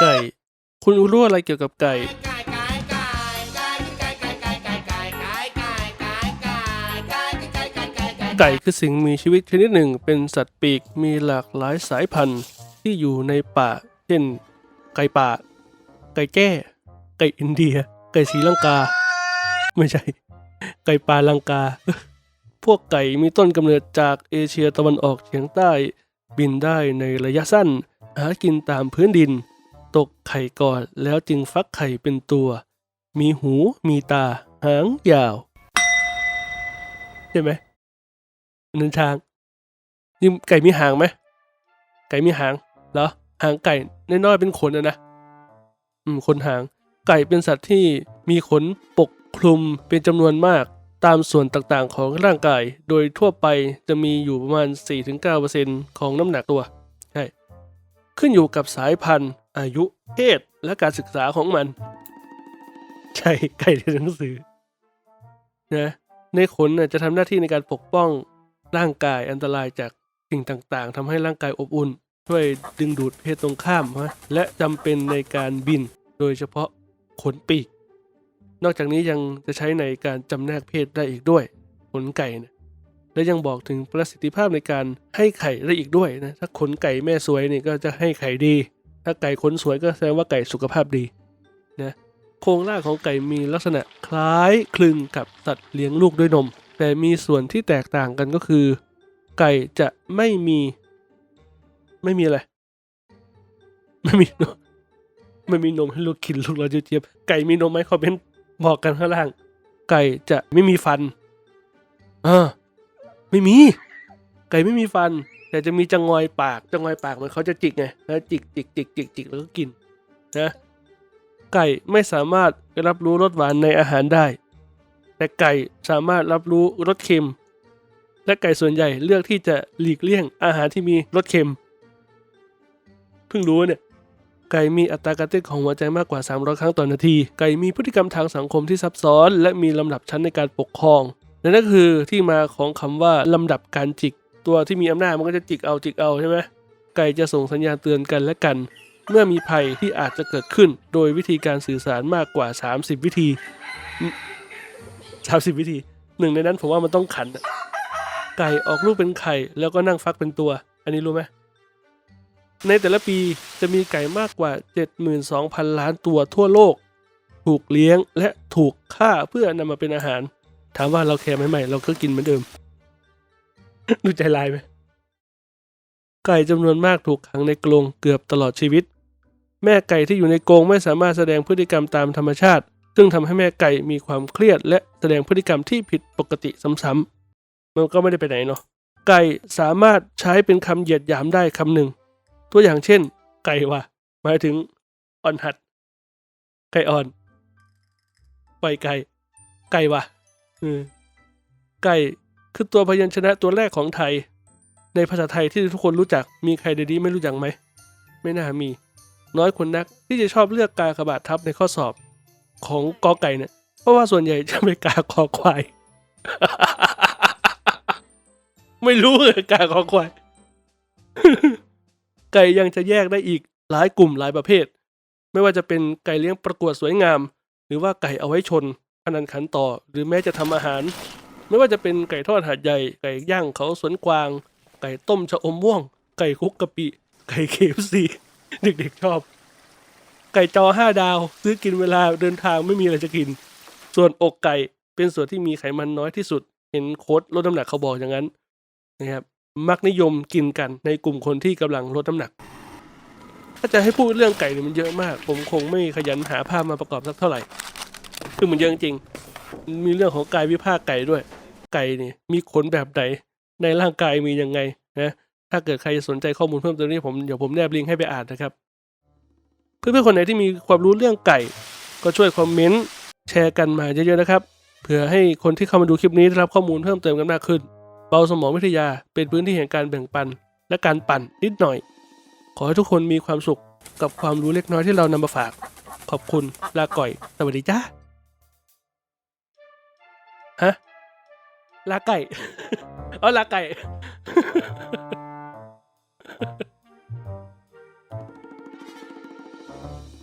ไก่ คุณรู้อะไรเกี่ยวกับไก่ ไก่คือสิ่งมีชีวิตชนิดหนึ่ง เป็นสัตว์ปีกมีหลากหลายสายพันธุ์ที่อยู่ในป่า เช่น ไก่ป่า ไก่แจ้ไก่อินเดีย ไก่ศรีลังกา ไม่ใช่ ไก่ป่าลังกา พวกไก่มีต้นกำเนิดจากเอเชียตะวันออกเฉียงใต้ บินได้ในระยะสั้น หากินตามพื้นดิน ตกไข่ก่อนแล้วจึงฟักไข่เป็นตัว มีหูมีตา หางยาว ใช่ไหมนันช้างนี่ไก่มีหางไหมไก่มีหางเหรอหางไก่น้อยๆเป็นขนอะนะอืมขนหาง ไก่เป็นสัตว์ที่มีขนปกคลุมเป็นจำนวนมากตามส่วนต่างๆของร่างกาย โดยทั่วไปจะมีอยู่ประมาณ 4-9%ของน้ำหนักตัว ใช่ ขึ้นอยู่กับสายพันธุ์ อายุเพศและการศึกษาของมัน ใช่ไก่ในหนังสือนะในขนจะทำหน้าที่ในการปกป้องร่างกายอันตรายจากสิ่งต่างๆทำให้ร่างกายอบอุ่น ช่วยดึงดูดเพศตรงข้ามนะและจำเป็นในการบินโดยเฉพาะขนปีก นอกจากนี้ยังจะใช้ในการจำแนกเพศได้อีกด้วย ขนไก่นะและยังบอกถึงประสิทธิภาพในการให้ไข่ได้อีกด้วยนะถ้าขนไก่แม่สวยนี่ก็จะให้ไข่ดี ถ้าไก่ขนสวยก็แสดงว่าไก่สุขภาพดีนะโครงร่างของไก่มีลักษณะคล้ายคลึงกับสัตว์เลี้ยงลูกด้วยนม แต่มีส่วนที่แตกต่างกันก็คือ ไก่จะไม่มี ไม่มีอะไร ไม่มีนมไม่มีนมให้ลูกกินลูกเราเจี๊ยบไก่มีนมไหมคอมเมนต์บอกกันข้างล่าง ไก่จะไม่มีฟันอ่าไม่มี ไก่ไม่มีฟัน แต่จะมีจะงอยปากจะงอยปากมันเขาจะจิกไงแล้วจิกจิกจิกจิกจิกแล้วก็กินนะไก่ไม่สามารถรับรู้รสหวานในอาหารได้ แต่ไก่สามารถรับรู้รสเค็ม และไก่ส่วนใหญ่เลือกที่จะหลีกเลี่ยงอาหารที่มีรสเค็มเพิ่งรู้เนี่ยไก่มีอัตราการเต้นของหัวใจมากกว่า 300 ครั้งต่อนาที ไก่มีพฤติกรรมทางสังคมที่ซับซ้อน และมีลำดับชั้นในการปกครองและนั่นคือที่มาของคำว่าลำดับการจิก ตัวที่มีอำนาจมันก็จะจิกเอาจิกเอาใช่ไหมไก่จะส่งสัญญาณเตือนกันและกัน เมื่อมีภัยที่อาจจะเกิดขึ้น โดยวิธีการสื่อสารมากกว่า 30 วิธีอืม30 วิธีหนึ่งในนั้นผมว่ามันต้องขัน ไก่ออกลูกเป็นไข่แล้วก็นั่งฟักเป็นตัว อันนี้รู้ไหมในแต่ละปีจะมีไก่มากกว่า 72,000 ล้านตัวทั่วโลก ถูกเลี้ยงและถูกฆ่าเพื่อนำมาเป็นอาหาร ถามว่าเราแคร์ไหมไม่เราก็กินเหมือนเดิม ดูใจลายไหมไก่จำนวนมากถูกขังในกรงเกือบตลอดชีวิต แม่ไก่ที่อยู่ในกรงไม่สามารถแสดงพฤติกรรมตามธรรมชาติ ซึ่งทำให้แม่ไก่มีความเครียด และแสดงพฤติกรรมที่ผิดปกติซ้ำๆมันก็ไม่ได้ไปไหนเนาะไก่สามารถใช้เป็นคำเหยียดหยามได้คำหนึ่งตัวอย่างเช่น ไก่ว่ะหมายถึงอ่อนหัด ไก่อ่อนปล่อยไก่ ไก่ว่ะไก่ คือตัวพยัญชนะตัวแรกของไทย ในภาษาไทยที่ทุกคนรู้จักมีใครในนี้ไม่รู้จักไหม ไม่น่ามี น้อยคนนักที่จะชอบเลือกกากระบาดทับในข้อสอบของกอไก่เนี่ยเพราะว่าส่วนใหญ่จะไปกาคอควาย ไม่รู้เลยกาคอควาย ไก่ยังจะแยกได้อีกหลายกลุ่มหลายประเภท ไม่ว่าจะเป็นไก่เลี้ยงประกวดสวยงาม หรือว่าไก่เอาไว้ชนพนันขันต่อ หรือแม้จะทำอาหาร ไม่ว่าจะเป็นไก่ทอดหาดใหญ่ ไก่ย่างเขาสวนกวาง ไก่ต้มชะอมม่วง ไก่คุกกะปิ ไก่เคฟซีเด็กๆชอบ ไก่จอห้าดาว ซื้อกินเวลาเดินทางไม่มีอะไรจะกิน ส่วนอกไก่เป็นส่วนที่มีไขมันน้อยที่สุด เห็นโค้ดลดน้ำหนักเขาบอกอย่างนั้นนะครับ มักนิยมกินกันในกลุ่มคนที่กำลังลดน้ำหนัก ถ้าจะให้พูดเรื่องไก่เนี่ยมันเยอะมาก ผมคงไม่ขยันหาภาพมาประกอบสักเท่าไหร่ คือมันเยอะจริงๆมีเรื่องของกายวิภาคไก่ด้วย ไก่นี่มีขนแบบไหนในร่างกายมียังไงนะถ้าเกิดใครสนใจข้อมูลเพิ่มเติมนี้ผมเดี๋ยวผมแนบลิงก์ให้ไปอ่านนะครับ เพื่อนๆคนไหนที่มีความรู้เรื่องไก่ ก็ช่วยคอมเมนต์แชร์กันมาเยอะๆนะครับเพื่อให้คนที่เข้ามาดูคลิปนี้ได้รับข้อมูลเพิ่มเติมกันมากขึ้น เบาสมองวิทยาเป็นพื้นที่แห่งการแบ่งปัน และการปั่นนิดหน่อย ขอให้ทุกคนมีความสุขกับความรู้เล็กน้อยที่เรานำมาฝาก ขอบคุณลาก่อย สวัสดีจ้าฮะ ลาไก่ เออลาไก่